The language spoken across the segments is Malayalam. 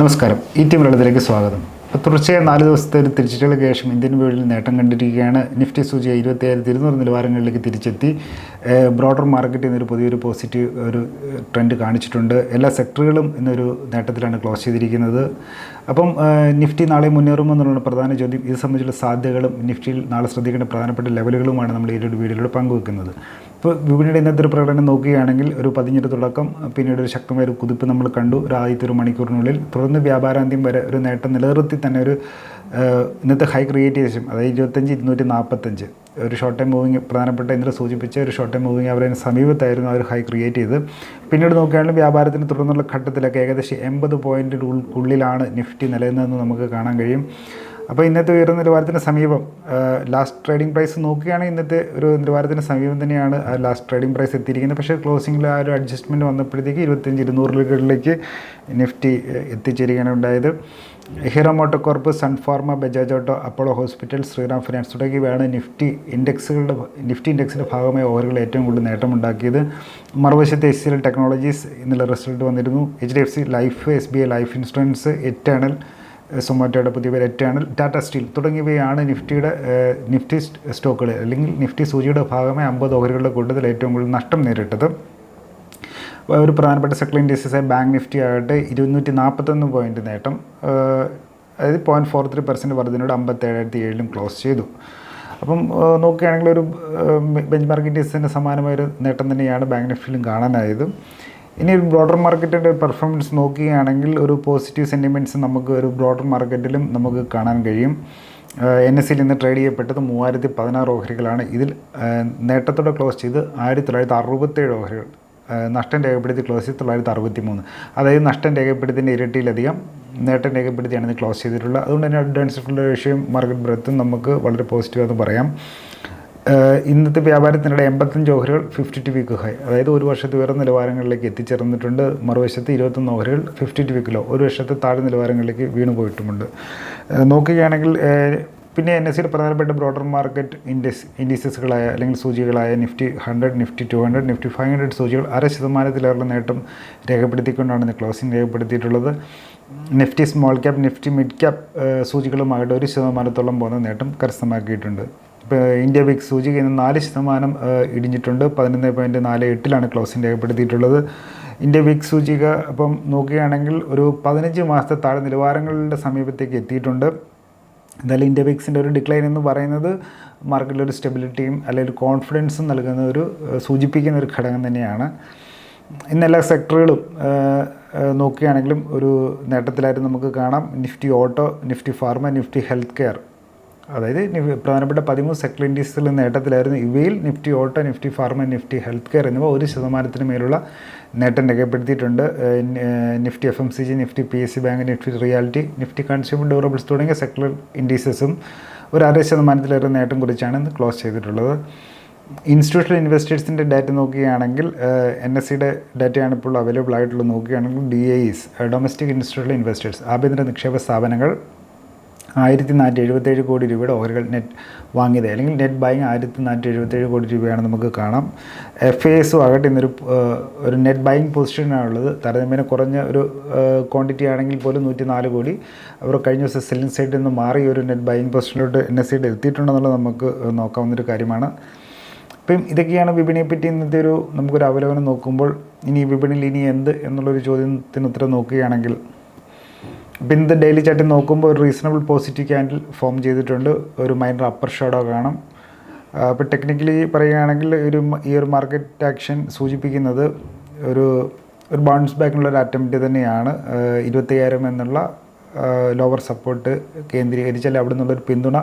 നമസ്കാരം. ഈ ടീം വെള്ളത്തിലേക്ക് സ്വാഗതം. ഇപ്പോൾ തുടർച്ചയായ നാല് ദിവസത്തെ ഒരു തിരിച്ചുകൾക്ക് ശേഷം ഇന്ത്യൻ വീടിൽ നേട്ടം കണ്ടിരിക്കുകയാണ്. നിഫ്റ്റി സൂചി ഇരുപത്തിയായിരത്തി ഇരുന്നൂറ് നിലവാരങ്ങളിലേക്ക് തിരിച്ചെത്തി. ബ്രോഡർ മാർക്കറ്റിൽ നിന്നൊരു പുതിയൊരു പോസിറ്റീവ് ഒരു ട്രെൻഡ് കാണിച്ചിട്ടുണ്ട്. എല്ലാ സെക്ടറുകളും ഇന്നൊരു നേട്ടത്തിലാണ് ക്ലോസ് ചെയ്തിരിക്കുന്നത്. അപ്പം നിഫ്റ്റി നാളെ മുന്നേറുമോ എന്നുള്ള പ്രധാന ചോദ്യം. ഇത് സംബന്ധിച്ചുള്ള സാധ്യതകളും നിഫ്റ്റിയിൽ നാളെ ശ്രദ്ധിക്കേണ്ട പ്രധാനപ്പെട്ട ലെവലുകളുമാണ് നമ്മൾ ഈ ഒരു വീഡിയോയിലൂടെ പങ്കുവെക്കുന്നത്. ഇപ്പോൾ വിപണിയുടെ ഇന്നത്തെ ഒരു പ്രകടനം നോക്കുകയാണെങ്കിൽ ഒരു പതിഞ്ഞൊരു തുടക്കം പിന്നീട് ഒരു ശക്തമായ ഒരു കുതിപ്പ് നമ്മൾ കണ്ടു. ഒരു ആദ്യത്തെ ഒരു മണിക്കൂറിനുള്ളിൽ തുടർന്ന് വ്യാപാരാന്ത്യം വരെ ഒരു നേട്ടം നിലനിർത്തി തന്നെ ഒരു ഇന്നത്തെ ഹൈ ക്രിയേറ്റ് ചെയ്ത ശേഷം അതായത് ഇരുപത്തഞ്ച് ഇരുന്നൂറ്റി നാൽപ്പത്തഞ്ച് ഒരു ഷോർട്ട് ടൈം മൂവിങ് പ്രധാനപ്പെട്ട ഇന്നലെ സൂചിപ്പിച്ച ഒരു ഷോർട്ട് ടൈം മൂവിങ് അവരെ സമീപത്തായിരുന്നു ഒരു ഹൈ ക്രിയേറ്റ് ചെയ്ത്. പിന്നീട് നോക്കുകയാണെങ്കിൽ വ്യാപാരത്തിന് തുടർന്നുള്ള ഘട്ടത്തിലൊക്കെ ഏകദേശം എൺപത് പോയിന്റിന്റെ ഉള്ളിലാണ് നിഫ്റ്റി നിലനിന്നതെന്ന് നമുക്ക് കാണാൻ കഴിയും. അപ്പോൾ ഇന്നത്തെ ഉയർന്ന നിലവാരത്തിന് സമീപം ലാസ്റ്റ് ട്രേഡിംഗ് പ്രൈസ് നോക്കുകയാണെങ്കിൽ ഇന്നത്തെ ഒരു നിലവാരത്തിന് സമീപം തന്നെയാണ് ലാസ്റ്റ് ട്രേഡിംഗ് പ്രൈസ് എത്തിയിരിക്കുന്നത്. പക്ഷേ ക്ലോസിംഗിൽ ആ ഒരു അഡ്ജസ്റ്റ്മെന്റ് വന്നപ്പോഴത്തേക്ക് ഇരുപത്തഞ്ച് ഇരുന്നൂറുകളിലേക്ക് നിഫ്റ്റി എത്തിച്ചേരുകയാണ് ഉണ്ടായത്. Hero MotoCorp Sun Pharma Bajaj auto Apollo hospital Shriram finance തുടങ്ങിയവയാണ് നിഫ്റ്റി ഇൻഡെക്സുകളുടെ നിഫ്റ്റി ഇൻഡെക്സിന്റെ ഭാഗമായ ഓഹരികൾ ഏറ്റവും കൂടുതൽ നേട്ടമുണ്ടാക്കിയത് മറുവശത്ത് എസ് സി എൽ ടെക്നോളജീസ് എന്നുള്ള റിസൾട്ട് വന്നിരുന്നു. H D F C life S B I life insurance Eternal സൊമാറ്റോയുടെ പുതിയ പേര് എറ്റേണൽ ടാറ്റ സ്റ്റീൽ തുടങ്ങിയവയാണ് നിഫ്റ്റിയുടെ നിഫ്റ്റി സ്റ്റോക്കുകൾ അല്ലെങ്കിൽ നിഫ്റ്റി സൂചിയുടെ ഭാഗമായ അമ്പത് ഓഹരികളുടെ കൂട്ടത്തിൽ ഏറ്റവും കൂടുതൽ നഷ്ടം നേരിട്ടത്. ഒരു പ്രധാനപ്പെട്ട സെക്ടർ ഇൻഡീസസായ ബാങ്ക് നിഫ്റ്റി ആകട്ടെ ഇരുന്നൂറ്റി നാൽപ്പത്തൊന്ന് പോയിന്റ് നേട്ടം. അതായത് പോയിന്റ് ഫോർ ത്രീ പെർസെന്റ് വർധനയോടെ അമ്പത്തേഴായിരത്തി ഏഴിലും ക്ലോസ് ചെയ്തു. അപ്പം നോക്കുകയാണെങ്കിൽ ഒരു ബെഞ്ച് മാർക്ക് ഇൻഡീസിന്റെ സമാനമായ ഒരു നേട്ടം തന്നെയാണ് ബാങ്ക് നിഫ്റ്റിയിലും കാണാനായത്. ഇനി ഒരു ബ്രോഡർ മാർക്കറ്റിന്റെ പെർഫോമൻസ് നോക്കുകയാണെങ്കിൽ ഒരു പോസിറ്റീവ് സെന്റിമെന്റ്സ് നമുക്ക് ഒരു ബ്രോഡർ മാർക്കറ്റിലും നമുക്ക് കാണാൻ കഴിയും. എൻ എസ് സിയിൽ ഇന്ന് ട്രേഡ് ചെയ്യപ്പെട്ടത് മൂവായിരത്തി പതിനാറ് ഓഹരികളാണ്. ഇതിൽ നേട്ടത്തോടെ ക്ലോസ് ചെയ്ത് ആയിരത്തി തൊള്ളായിരത്തി അറുപത്തേഴ് ഓഹരികൾ നഷ്ടം രേഖപ്പെടുത്തി ക്ലോസ് ചെയ്ത് തൊള്ളായിരത്തി അറുപത്തി മൂന്ന് അതായത് നഷ്ടം രേഖപ്പെടുത്തിന്റെ ഇരട്ടിയിലധികം നേട്ടം രേഖപ്പെടുത്തിയാണ് ഇത് ക്ലോസ് ചെയ്തിട്ടുള്ളത്. അതുകൊണ്ട് തന്നെ അഡ്വാൻസ് റേഷ്യോയും മാർക്കറ്റ് ബ്രെത്തും നമുക്ക് വളരെ പോസിറ്റീവ് ആണെന്ന് പറയാം. ഇന്നത്തെ വ്യാപാരത്തിനിടെ എൺപത്തഞ്ച് ഓഹരികൾ ഫിഫ്റ്റി ടു വീക്ക് ഹൈ അതായത് ഒരു വർഷത്തെ ഉയർന്ന നിലവാരങ്ങളിലേക്ക് എത്തിച്ചേർന്നിട്ടുണ്ട്. മറുവശത്ത് ഇരുപത്തൊന്ന് ഓഹരികൾ ഫിഫ്റ്റി ടു വീക്കിലോ ഒരു വർഷത്തെ താഴെ നിലവാരങ്ങളിലേക്ക് വീണു പോയിട്ടുമുണ്ട്. നോക്കുകയാണെങ്കിൽ പിന്നെ എൻ എസ് സിയുടെ പ്രധാനപ്പെട്ട ബ്രോഡർ മാർക്കറ്റ് ഇൻഡസ് ഇൻഡീസസുകളായ അല്ലെങ്കിൽ സൂചികളായ Nifty hundred Nifty two hundred Nifty five hundred സൂചികൾ അര ശതമാനത്തിലേറെ നേട്ടം രേഖപ്പെടുത്തിക്കൊണ്ടാണ് ഇന്ന് closing രേഖപ്പെടുത്തിയിട്ടുള്ളത്. Nifty small cap Nifty mid cap സൂചികളുമായിട്ട് ഒരു ശതമാനത്തോളം പോകുന്ന നേട്ടം കരസ്ഥമാക്കിയിട്ടുണ്ട്. ഇന്ത്യ ബിക്സ് സൂചിക ഇന്ന് നാല് ശതമാനം ഇടിഞ്ഞിട്ടുണ്ട്. പതിനൊന്ന് പോയിന്റ് നാല് എട്ടിലാണ് ക്ലോസിംഗ് രേഖപ്പെടുത്തിയിട്ടുള്ളത്. ഇന്ത്യ വിക് സൂചിക ഇപ്പം നോക്കുകയാണെങ്കിൽ ഒരു പതിനഞ്ച് മാസത്തെ താഴെ നിലവാരങ്ങളുടെ സമീപത്തേക്ക് എത്തിയിട്ടുണ്ട്. എന്തായാലും ഇന്ത്യ വിക്സിന്റെ ഒരു ഡിക്ലൈൻ എന്ന് പറയുന്നത് മാർക്കറ്റിൽ ഒരു സ്റ്റെബിലിറ്റിയും അല്ലെങ്കിൽ ഒരു കോൺഫിഡൻസും നൽകുന്ന ഒരു സൂചിപ്പിക്കുന്ന ഒരു ഘടകം തന്നെയാണ്. ഇന്ന് എല്ലാ സെക്ടറുകളും നോക്കുകയാണെങ്കിലും ഒരു നേട്ടത്തിലായിട്ട് നമുക്ക് കാണാം. Nifty auto Nifty pharma Nifty health care. അതായത് പ്രധാനപ്പെട്ട പതിമൂന്ന് സെക്ടർ ഇൻഡീസുകളിൽ നേട്ടത്തിലായിരുന്നു ഇവയിൽ Nifty auto Nifty pharma Nifty health care എന്നിവ ഒരു ശതമാനത്തിന് മേലുള്ള നേട്ടം രേഖപ്പെടുത്തിയിട്ടുണ്ട്. Nifty F M C G Nifty P S C bank Nifty reality Nifty consumer durables തുടങ്ങിയ സെക്ടർ ഇൻഡീസസും ഒരു അര ശതമാനത്തിലേറെ നേട്ടം കുറിച്ചാണ് ഇന്ന് ക്ലോസ് ചെയ്തിട്ടുള്ളത്. ഇൻസ്റ്റിറ്റ്യൂഷണൽ ഇൻവെസ്റ്റേഴ്സിന്റെ ഡാറ്റ നോക്കുകയാണെങ്കിൽ എൻ എസ് സിയുടെ ഡാറ്റയാണ് ഇപ്പോൾ അവൈലബിൾ ആയിട്ടുള്ളത്. നോക്കുകയാണെങ്കിൽ D I is domestic institutional investors ആഭ്യന്തര നിക്ഷേപ സ്ഥാപനങ്ങൾ ആയിരത്തി നാനൂറ്റി എഴുപത്തേഴ് കോടി രൂപയുടെ ഓഹരികൾ നെറ്റ് വാങ്ങിയത് അല്ലെങ്കിൽ നെറ്റ് ബൈങ് ആയിരത്തി നാനൂറ്റി എഴുപത്തേഴ് കോടി രൂപയാണ് നമുക്ക് കാണാം. എഫ് എ എസും ആകട്ടെ ഇന്നൊരു ഒരു നെറ്റ് ബൈങ് പൊസിഷനാണുള്ളത് താരതമ്യേന കുറഞ്ഞ ഒരു ക്വാണ്ടിറ്റി ആണെങ്കിൽ പോലും നൂറ്റി നാല് കോടി. അവർ കഴിഞ്ഞ ദിവസം സെല്ലിംഗ് സൈഡിൽ നിന്ന് മാറി ഒരു നെറ്റ് ബൈങ് പൊസിഷനിലോട്ട് എൻ എസ് സിയുടെ എത്തിയിട്ടുണ്ടെന്നുള്ളത് നമുക്ക് നോക്കാവുന്നൊരു കാര്യമാണ്. അപ്പം ഇതൊക്കെയാണ് വിപണിയെ പറ്റി ഇന്നത്തെ ഒരു നമുക്കൊരു അവലോകനം നോക്കുമ്പോൾ ഇനി വിപണിയിൽ ഇനി എന്ത് എന്നുള്ളൊരു ചോദ്യത്തിന് ഉത്തരം നോക്കുകയാണെങ്കിൽ ഇന്നത്തെ ഡെയിലി ചാർട്ടിൽ നോക്കുമ്പോൾ ഒരു റീസണബിൾ പോസിറ്റീവ് ക്യാൻഡിൽ ഫോം ചെയ്തിട്ടുണ്ട്. ഒരു മൈനർ അപ്പർ ഷാഡോ കാണും. അപ്പോൾ ടെക്നിക്കലി പറയുകയാണെങ്കിൽ ഒരു ഈ ഒരു മാർക്കറ്റ് ആക്ഷൻ സൂചിപ്പിക്കുന്നത് ഒരു ഒരു ബൗൺസ് ബാക്കിനുള്ള ഒരു അറ്റംപ്റ്റ് തന്നെയാണ്. ഇരുപത്തയ്യായിരം എന്നുള്ള ലോവർ സപ്പോർട്ട് കേന്ദ്രീകരിച്ചാൽ അവിടെ നിന്നുള്ളൊരു പിന്തുണ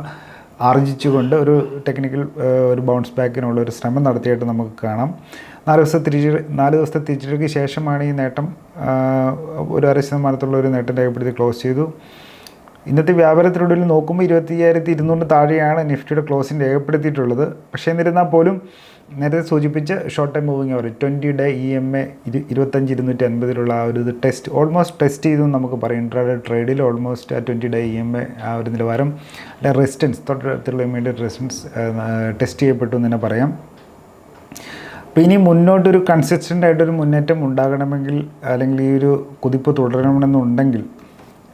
ആർജിച്ചുകൊണ്ട് ഒരു ടെക്നിക്കൽ ഒരു ബൗൺസ് ബാക്കിനുള്ള ഒരു ശ്രമം നടത്തിയിട്ട് നമുക്ക് കാണാം. നാല് ദിവസത്തെ തിരിച്ചു നാല് ദിവസത്തെ തിരിച്ചടിക്ക് ശേഷമാണ് ഈ നേട്ടം ഒരു അര ശതമാനത്തുള്ള ഒരു നേട്ടം രേഖപ്പെടുത്തി ക്ലോസ് ചെയ്തു. ഇന്നത്തെ വ്യാപാരത്തിനൊടുവിൽ നോക്കുമ്പോൾ ഇരുപത്തി അയ്യായിരത്തി ഇരുന്നൂറിന് താഴെയാണ് നിഫ്റ്റിയുടെ ക്ലോസിംഗ് രേഖപ്പെടുത്തിയിട്ടുള്ളത്. പക്ഷേ എന്നിരുന്നാൽ പോലും നേരത്തെ സൂചിപ്പിച്ച short time moving average twenty day E M A ഇരു ഇരുപത്തഞ്ച് ഇരുന്നൂറ്റി അൻപതിലുള്ള ആ ഒരു ഇത് ടെസ്റ്റ് ഓൾമോസ്റ്റ് ടെസ്റ്റ് ചെയ്തു നമുക്ക് പറയാം. ഇൻട്രാഡേ ട്രേഡിൽ ഓൾമോസ്റ്റ് ആ twenty day E M A ആ ഒരു നിലവാരം അല്ലെ റെസിസ്റ്റൻസ് തൊട്ടടുത്തുള്ള ഇമ്മീഡിയറ്റ് റെസിസ്റ്റൻസ് ടെസ്റ്റ് ചെയ്യപ്പെട്ടു എന്ന് തന്നെ പറയാം. അപ്പോൾ ഇനി മുന്നോട്ടൊരു കൺസിസ്റ്റന്റ് ആയിട്ടൊരു മുന്നേറ്റം ഉണ്ടാകണമെങ്കിൽ അല്ലെങ്കിൽ ഈ ഒരു കുതിപ്പ് തുടരണമെന്നുണ്ടെങ്കിൽ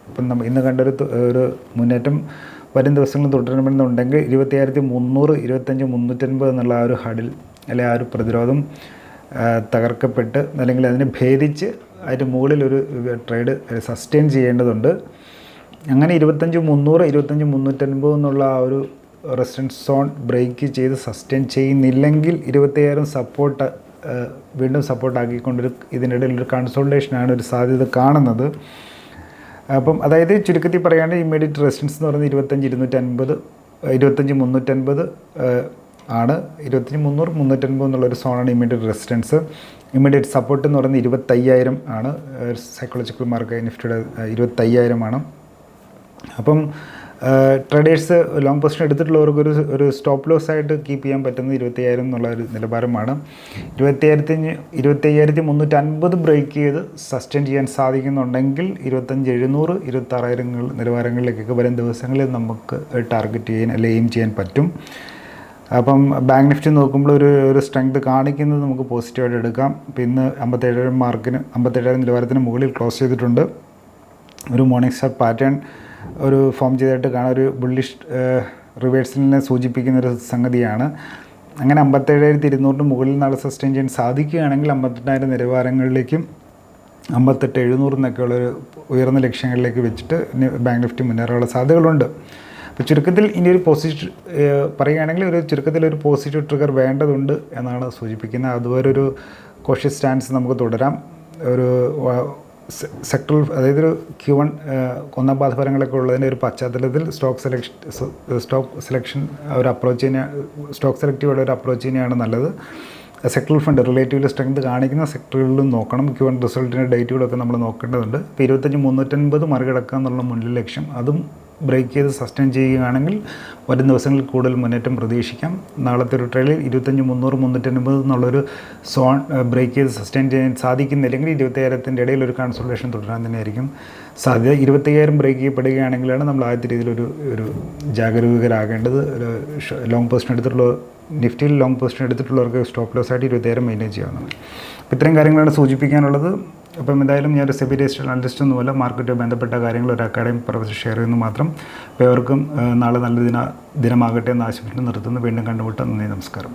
ഇപ്പം നമ്മൾ ഇന്ന് കണ്ടൊരു ഒരു മുന്നേറ്റം വരും ദിവസങ്ങളിൽ തുടരണമെന്നുണ്ടെങ്കിൽ ഇരുപത്തിയായിരത്തി മുന്നൂറ് ഇരുപത്തഞ്ച് മുന്നൂറ്റൻപത് എന്നുള്ള ആ ഒരു ഹഡിൽ അല്ലെ ആ ഒരു പ്രതിരോധം തകർക്കപ്പെട്ട് അല്ലെങ്കിൽ അതിനെ ഭേദിച്ച് അതിന്റെ മുകളിൽ ഒരു ട്രേഡ് സസ്റ്റെയിൻ ചെയ്യേണ്ടതുണ്ട്. അങ്ങനെ ഇരുപത്തഞ്ച് മുന്നൂറ് ഇരുപത്തഞ്ച് മുന്നൂറ്റൻപത് എന്നുള്ള ആ ഒരു റെസിഡൻസ് സോൺ ബ്രേക്ക് ചെയ്ത് സസ്റ്റെയിൻ ചെയ്യുന്നില്ലെങ്കിൽ ഇരുപത്തയ്യായിരം സപ്പോർട്ട് വീണ്ടും സപ്പോർട്ടാക്കിക്കൊണ്ടൊരു ഇതിനിടയിൽ ഒരു കൺസോൾട്ടേഷനാണ് ഒരു സാധ്യത കാണുന്നത്. അപ്പം അതായത് ചുരുക്കത്തിൽ പറയുകയാണെങ്കിൽ ഇമ്മീഡിയറ്റ് റെസിഡൻസ് എന്ന് പറയുന്നത് ഇരുപത്തഞ്ച് ഇരുന്നൂറ്റൻപത് ഇരുപത്തഞ്ച് മുന്നൂറ്റൻപത് ആണ്. ഇരുപത്തഞ്ച് മുന്നൂറ് മുന്നൂറ്റൻപത് എന്നുള്ളൊരു സോണാണ് ഇമ്മീഡിയറ്റ് റെസിഡൻസ്. ഇമ്മീഡിയറ്റ് സപ്പോർട്ട് എന്ന് പറയുന്നത് ഇരുപത്തയ്യായിരം ആണ്. സൈക്കോളജിക്കൽ മാർക്ക് നിഫ്റ്റിയുടെ ഇരുപത്തയ്യായിരമാണ് അപ്പം ട്രേഡേഴ്സ് ലോങ് പൊസിഷൻ എടുത്തിട്ടുള്ളവർക്ക് ഒരു ഒരു സ്റ്റോപ്പ് ലോസ് ആയിട്ട് കീപ്പ് ചെയ്യാൻ പറ്റുന്നത് ഇരുപത്തയ്യായിരം എന്നുള്ള ഒരു നിലവാരമാണ്. ഇരുപത്തയ്യായിരത്തി ഇരുപത്തയ്യായിരത്തി മുന്നൂറ്റി അൻപത് ബ്രേക്ക് ചെയ്ത് സസ്റ്റെയിൻ ചെയ്യാൻ സാധിക്കുന്നുണ്ടെങ്കിൽ ഇരുപത്തഞ്ച് എഴുന്നൂറ് ഇരുപത്താറായിരങ്ങൾ നിലവാരങ്ങളിലേക്കൊക്കെ വരും ദിവസങ്ങളിൽ നമുക്ക് ടാർഗറ്റ് ചെയ്യാൻ അല്ലെങ്കിൽ എയിം ചെയ്യാൻ പറ്റും. അപ്പം ബാങ്ക് നിഫ്റ്റി നോക്കുമ്പോൾ ഒരു ഒരു സ്ട്രെങ്ത് കാണിക്കുന്നത് നമുക്ക് പോസിറ്റീവായിട്ട് എടുക്കാം. പിന്നെ അമ്പത്തേഴായിരം മാർക്കിന് അമ്പത്തേഴായിരം നിലവാരത്തിന് മുകളിൽ ക്ലോസ് ചെയ്തിട്ടുണ്ട്. ഒരു മോർണിംഗ് സ്റ്റാർ പാറ്റേൺ ഒരു ഫോം ചെയ്തിട്ട് കാണാൻ ഒരു ബുള്ളിഷ് റിവേഴ്സലിനെ സൂചിപ്പിക്കുന്ന ഒരു സംഗതിയാണ്. അങ്ങനെ അമ്പത്തേഴായിരത്തി ഇരുന്നൂറിന് മുകളിൽ നാളെ സസ്റ്റെയിൻ ചെയ്യാൻ സാധിക്കുകയാണെങ്കിൽ അമ്പത്തെട്ടായിരം നിലവാരങ്ങളിലേക്കും അമ്പത്തെട്ട് എഴുന്നൂറ് എന്നൊക്കെയുള്ളൊരു ഉയർന്ന ലക്ഷ്യങ്ങളിലേക്ക് വെച്ചിട്ട് ബാങ്ക് നിഫ്റ്റി മുന്നേറാനുള്ള സാധ്യതകളുണ്ട്. അപ്പോൾ ചുരുക്കത്തിൽ ഇനി ഒരു പോസിറ്റീവ് പറയുകയാണെങ്കിൽ ഒരു ചുരുക്കത്തിൽ ഒരു പോസിറ്റീവ് ട്രിഗർ വേണ്ടതുണ്ട് എന്നാണ് സൂചിപ്പിക്കുന്നത്. അതുവരെ ഒരു കോഷ്യസ് സ്റ്റാൻസ് നമുക്ക് തുടരാം. ഒരു സെക്ടറൽ അതായത് ഒരു ക്യൂ വൺ ഒന്നാം പാദഫലങ്ങളൊക്കെ ഉള്ളതിന്റെ ഒരു പശ്ചാത്തലത്തിൽ സ്റ്റോക്ക് സെലക്ഷൻ സ്റ്റോക്ക് സെലക്ഷൻ ഒരു അപ്രോച്ച് തന്നെ സ്റ്റോക്ക് സെലക്റ്റീവുള്ള ഒരു അപ്രോച്ച് തന്നെയാണ് നല്ലത്. സെക്ടറൽ ഫണ്ട് റിലേറ്റീവ്ലി സ്ട്രെങ്ത് കാണിക്കുന്ന സെക്ടറുകളിലും നോക്കണം. ക്യൂ വൺ റിസൾട്ടിന്റെ ഡേറ്റുകളൊക്കെ നമ്മൾ നോക്കേണ്ടതുണ്ട്. ഇപ്പോൾ ഇരുപത്തഞ്ച് മുന്നൂറ്റൻപത് മറികടക്കുക എന്നുള്ള മുന്നിൽ ലക്ഷ്യം. അതും ബ്രേക്ക് ചെയ്ത് സസ്റ്റെയിൻ ചെയ്യുകയാണെങ്കിൽ വരും ദിവസങ്ങളിൽ കൂടുതൽ മുന്നേറ്റം പ്രതീക്ഷിക്കാം. നാളത്തെ ഒരു ട്രെയിലിൽ ഇരുപത്തഞ്ച് മുന്നൂറ് മുന്നൂറ്റൻപത് എന്നുള്ളൊരു സോൺ ബ്രേക്ക് ചെയ്ത് സസ്റ്റെയിൻ ചെയ്യാൻ സാധിക്കുന്നില്ലെങ്കിൽ ഇരുപത്തയ്യായിരത്തിന്റെ ഇടയിൽ ഒരു കൺസൾട്ടേഷൻ തുടരാൻ തന്നെയായിരിക്കും. സാധ്യത ഇരുപത്തയ്യായിരം ബ്രേക്ക് ചെയ്യപ്പെടുകയാണെങ്കിലാണ് നമ്മൾ ആദ്യത്തെ രീതിയിൽ ഒരു ഒരു ജാഗരൂകരാകേണ്ടത്. ഒരു ലോങ് പൊസിഷൻ എടുത്തിട്ടുള്ള നിഫ്റ്റിയിൽ ലോങ് പൊസിഷൻ എടുത്തിട്ടുള്ളവർക്ക് സ്റ്റോപ്പ് ലോസ് ആയിട്ട് ഇരുപത്തയ്യായിരം മെയിന്റെയിൻ ചെയ്യാവുന്നതാണ്. അപ്പോൾ ഇത്രയും കാര്യങ്ങളാണ് സൂചിപ്പിക്കാനുള്ളത്. അപ്പം എന്തായാലും ഞാൻ സെബി രജിസ്റ്റർ അനലിസ്റ്റ് ഒന്നുമല്ല മാർക്കറ്റുമായി ബന്ധപ്പെട്ട കാര്യങ്ങൾ ഒരു അക്കാഡമിക് പർപ്പസ് ഷെയർ ചെയ്യുന്നു മാത്രം. അപ്പോൾ അവർക്കും നാളെ നല്ല ദിന ദിനമാകട്ടെ എന്ന് ആശംസിച്ച് നിർത്തുന്നു. വീണ്ടും കണ്ടുമുട്ടാം. നന്ദി നമസ്കാരം.